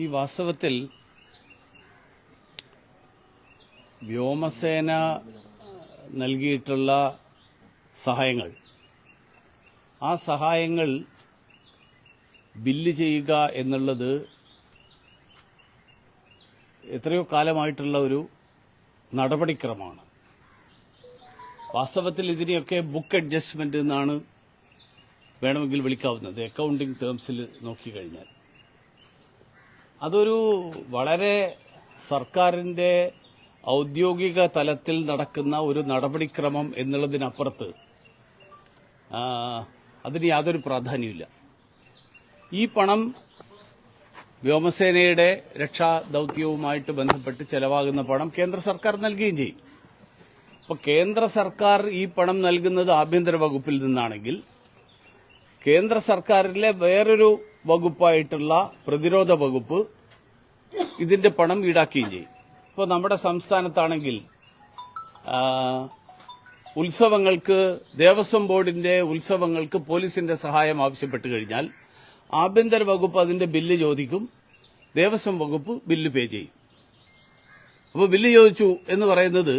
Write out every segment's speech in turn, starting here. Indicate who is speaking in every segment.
Speaker 1: ഈ വാസ്തവത്തിൽ വ്യോമസേന നൽകിയിട്ടുള്ള സഹായങ്ങൾ. ആ സഹായങ്ങൾ ബില്ല് ചെയ്യുക എന്നുള്ളത് എത്രയോ കാലമായിട്ടുള്ള ഒരു നടപടിക്രമമാണ്. വാസ്തവത്തിൽ ഇതിനെയൊക്കെ ബുക്ക് അഡ്ജസ്റ്റ്മെന്റ് എന്നാണ് വേണമെങ്കിൽ വിളിക്കാവുന്നത്. അക്കൗണ്ടിംഗ് ടേംസിൽ നോക്കിക്കഴിഞ്ഞാൽ. അതൊരു വളരെ സർക്കാരിന്റെ ഔദ്യോഗിക തലത്തിൽ നടക്കുന്ന ഒരു നടപടിക്രമം എന്നുള്ളതിനപ്പുറത്ത് അതിന് യാതൊരു പ്രാധാന്യമില്ല ഈ പണം വ്യോമസേനയുടെ രക്ഷാ ദൗത്യവുമായിട്ട് ബന്ധപ്പെട്ട് ചെലവാകുന്ന പണം കേന്ദ്ര സർക്കാർ നൽകുകയും ചെയ്യും. അപ്പോൾ കേന്ദ്ര സർക്കാർ ഈ പണം നൽകുന്നത് ആഭ്യന്തര വകുപ്പിൽ നിന്നാണെങ്കിൽ കേന്ദ്ര സർക്കാരിലെ വേറൊരു വകുപ്പായിട്ടുള്ള പ്രതിരോധ വകുപ്പ് ഇതിന്റെ പണം ഈടാക്കുകയും ചെയ്യും. ഇപ്പോൾ നമ്മുടെ സംസ്ഥാനത്താണെങ്കിൽ ഉത്സവങ്ങൾക്ക് ദേവസ്വം ബോർഡിന്റെ ഉത്സവങ്ങൾക്ക് പോലീസിന്റെ സഹായം ആവശ്യപ്പെട്ട് കഴിഞ്ഞാൽ ആഭ്യന്തര വകുപ്പ് അതിന്റെ ബില്ല് ചോദിക്കും ദേവസ്വം വകുപ്പ് ബില്ല് പേ ചെയ്യും. അപ്പോൾ ബില്ല് ചോദിച്ചു എന്ന് പറയുന്നത്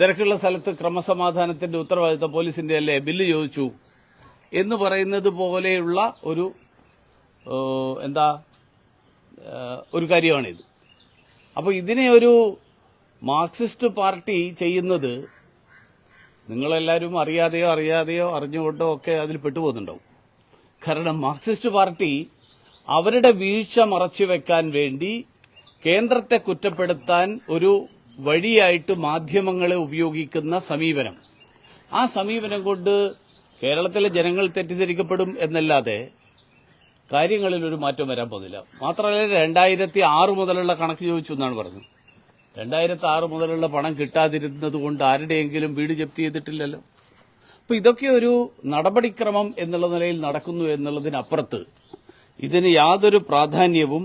Speaker 1: തിരക്കുള്ള സ്ഥലത്ത് ക്രമസമാധാനത്തിന്റെ ഉത്തരവാദിത്തം പോലീസിന്റെ അല്ലേ ബില്ല് ചോദിച്ചു. എന്ന് പറയുന്നത് പോലെയുള്ള ഒരു എന്താ ഒരു കാര്യമാണിത്. അപ്പോൾ ഇതിനെ ഒരു മാർക്സിസ്റ്റ് പാർട്ടി ചെയ്യുന്നത് നിങ്ങളെല്ലാവരും അറിയാതെയോ അറിയാതെയോ അറിഞ്ഞുകൊണ്ടോ ഒക്കെ അതിൽ പെട്ടുപോകുന്നുണ്ടാവും. കാരണം മാർക്സിസ്റ്റ് പാർട്ടി അവരുടെ വീഴ്ച മറച്ചു വെക്കാൻ വേണ്ടി കേന്ദ്രത്തെ കുറ്റപ്പെടുത്താൻ ഒരു വഴിയായിട്ട് മാധ്യമങ്ങളെ ഉപയോഗിക്കുന്ന സമീപനം. ആ സമീപനം കൊണ്ട് കേരളത്തിലെ ജനങ്ങൾ തെറ്റിദ്ധരിക്കപ്പെടും എന്നല്ലാതെ കാര്യങ്ങളിൽ ഒരു മാറ്റം വരാൻ പോകുന്നില്ല. മാത്രമല്ല രണ്ടായിരത്തി ആറ് മുതലുള്ള കണക്ക് ചോദിച്ചു എന്നാണ് പറഞ്ഞത്. രണ്ടായിരത്തി ആറ് മുതലുള്ള പണം കിട്ടാതിരുന്നത് കൊണ്ട് ആരുടെയെങ്കിലും വീട് ജപ്തി ചെയ്തിട്ടില്ലല്ലോ. അപ്പൊ ഇതൊക്കെ ഒരു നടപടിക്രമം എന്നുള്ള നിലയിൽ നടക്കുന്നു എന്നുള്ളതിനപ്പുറത്ത് ഇതിന് യാതൊരു പ്രാധാന്യവും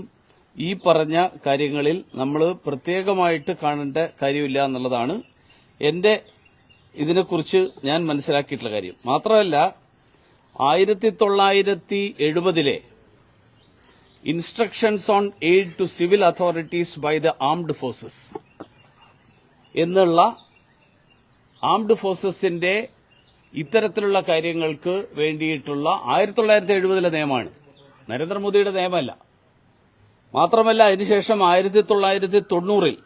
Speaker 1: ഈ പറഞ്ഞ കാര്യങ്ങളിൽ നമ്മൾ പ്രത്യേകമായിട്ട് കാണേണ്ട കാര്യമില്ല എന്നുള്ളതാണ് എന്റെ ഇതിനെക്കുറിച്ച് ഞാൻ മനസ്സിലാക്കിയിട്ടുള്ള കാര്യം. മാത്രമല്ല ആയിരത്തി തൊള്ളായിരത്തി എഴുപതിലെ instructions on aid to civil authorities by the armed forces എന്നുള്ള ആംഡ് ഫോഴ്സസിന്റെ ഇത്തരത്തിലുള്ള കാര്യങ്ങൾക്ക് വേണ്ടിയിട്ടുള്ള ആയിരത്തി തൊള്ളായിരത്തി എഴുപതിലെ നിയമമാണ്. നരേന്ദ്രമോദിയുടെ നിയമമല്ല. മാത്രമല്ല അതിനുശേഷം ആയിരത്തി തൊള്ളായിരത്തി തൊണ്ണൂറിൽ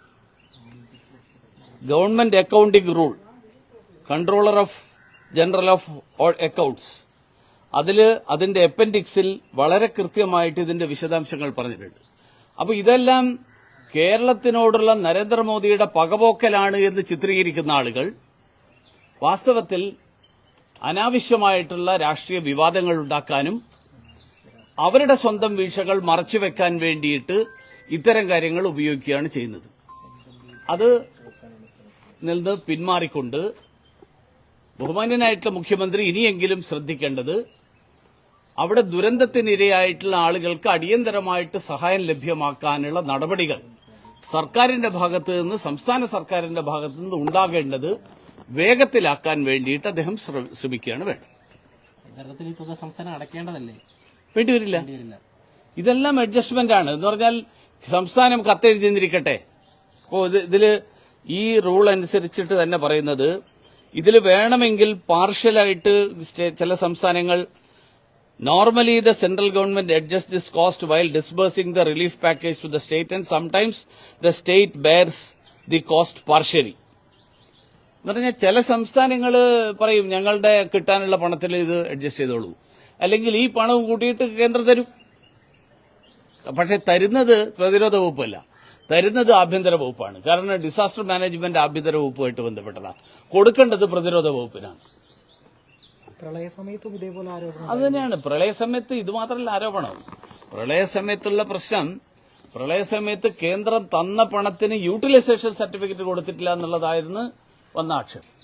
Speaker 1: government accounting rule controller of general of accounts അതിൽ അതിന്റെ അപ്പൻഡിക്സിൽ വളരെ കൃത്യമായിട്ട് ഇതിന്റെ വിശദാംശങ്ങൾ പറഞ്ഞിട്ടുണ്ട്. അപ്പോൾ ഇതെല്ലാം കേരളത്തിനോടുള്ള നരേന്ദ്രമോദിയുടെ പകപോക്കലാണ് എന്ന് ചിത്രീകരിക്കുന്ന ആളുകൾ വാസ്തവത്തിൽ അനാവശ്യമായിട്ടുള്ള രാഷ്ട്രീയ വിവാദങ്ങൾ ഉണ്ടാക്കാനും അവരുടെ സ്വന്തം വീഴ്ചകൾ മറച്ചുവെക്കാൻ വേണ്ടിയിട്ട് ഇത്തരം കാര്യങ്ങൾ ഉപയോഗിക്കുകയാണ് ചെയ്യുന്നത്. അത് നിന്ന് പിന്മാറിക്കൊണ്ട് ബഹുമാന്യനായിട്ടുള്ള മുഖ്യമന്ത്രി ഇനിയെങ്കിലും ശ്രദ്ധിക്കേണ്ടത് അവിടെ ദുരന്തത്തിനിരയായിട്ടുള്ള ആളുകൾക്ക് അടിയന്തരമായിട്ട് സഹായം ലഭ്യമാക്കാനുള്ള നടപടികൾ സർക്കാരിന്റെ ഭാഗത്തു നിന്ന് സംസ്ഥാന സർക്കാരിന്റെ ഭാഗത്തു നിന്ന് ഉണ്ടാകേണ്ടത് വേഗത്തിലാക്കാൻ വേണ്ടിയിട്ട് അദ്ദേഹം ശ്രമിക്കുകയാണ് വേണ്ടത്.
Speaker 2: സംസ്ഥാനം അടയ്ക്കേണ്ടതല്ലേ?
Speaker 1: വേണ്ടിവരില്ല.
Speaker 2: വരില്ല
Speaker 1: ഇതെല്ലാം അഡ്ജസ്റ്റ്മെന്റ് ആണ്. എന്ന് പറഞ്ഞാൽ സംസ്ഥാനം കത്തെഴുതിരിക്കട്ടെ അപ്പോൾ ഇത് ഇതിൽ ഈ റൂൾ അനുസരിച്ചിട്ട് തന്നെ പറയുന്നത് ഇതിൽ വേണമെങ്കിൽ പാർഷ്യലായിട്ട് ചില സംസ്ഥാനങ്ങൾ normally the central government adjust this cost while disbursing the relief package to the state and sometimes the state bears the cost partially എന്ന് പറഞ്ഞാൽ ചില സംസ്ഥാനങ്ങൾ പറയും ഞങ്ങളുടെ കിട്ടാനുള്ള പണത്തിൽ ഇത് അഡ്ജസ്റ്റ് ചെയ്തോളൂ. അല്ലെങ്കിൽ ഈ പണവും കൂട്ടിയിട്ട് കേന്ദ്രം തരും. പക്ഷെ തരുന്നത് പ്രതിരോധ വകുപ്പല്ല. തരുന്നത് ആഭ്യന്തര വകുപ്പാണ്. കാരണം ഡിസാസ്റ്റർ മാനേജ്മെന്റ് ആഭ്യന്തര വകുപ്പുമായിട്ട് ബന്ധപ്പെട്ടതാണ് കൊടുക്കേണ്ടത് പ്രതിരോധ വകുപ്പിനാണ്.
Speaker 2: പ്രളയ സമയത്തും ഇതേപോലെ ആരോപണം
Speaker 1: അത് തന്നെയാണ്. പ്രളയ സമയത്ത് ഇത് മാത്രമല്ല ആരോപണം. പ്രളയ സമയത്തുള്ള പ്രശ്നം പ്രളയ സമയത്ത് കേന്ദ്രം തന്ന പണത്തിന് യൂട്ടിലൈസേഷൻ സർട്ടിഫിക്കറ്റ് കൊടുത്തിട്ടില്ല എന്നുള്ളതായിരുന്നു വന്ന ആക്ഷേപം.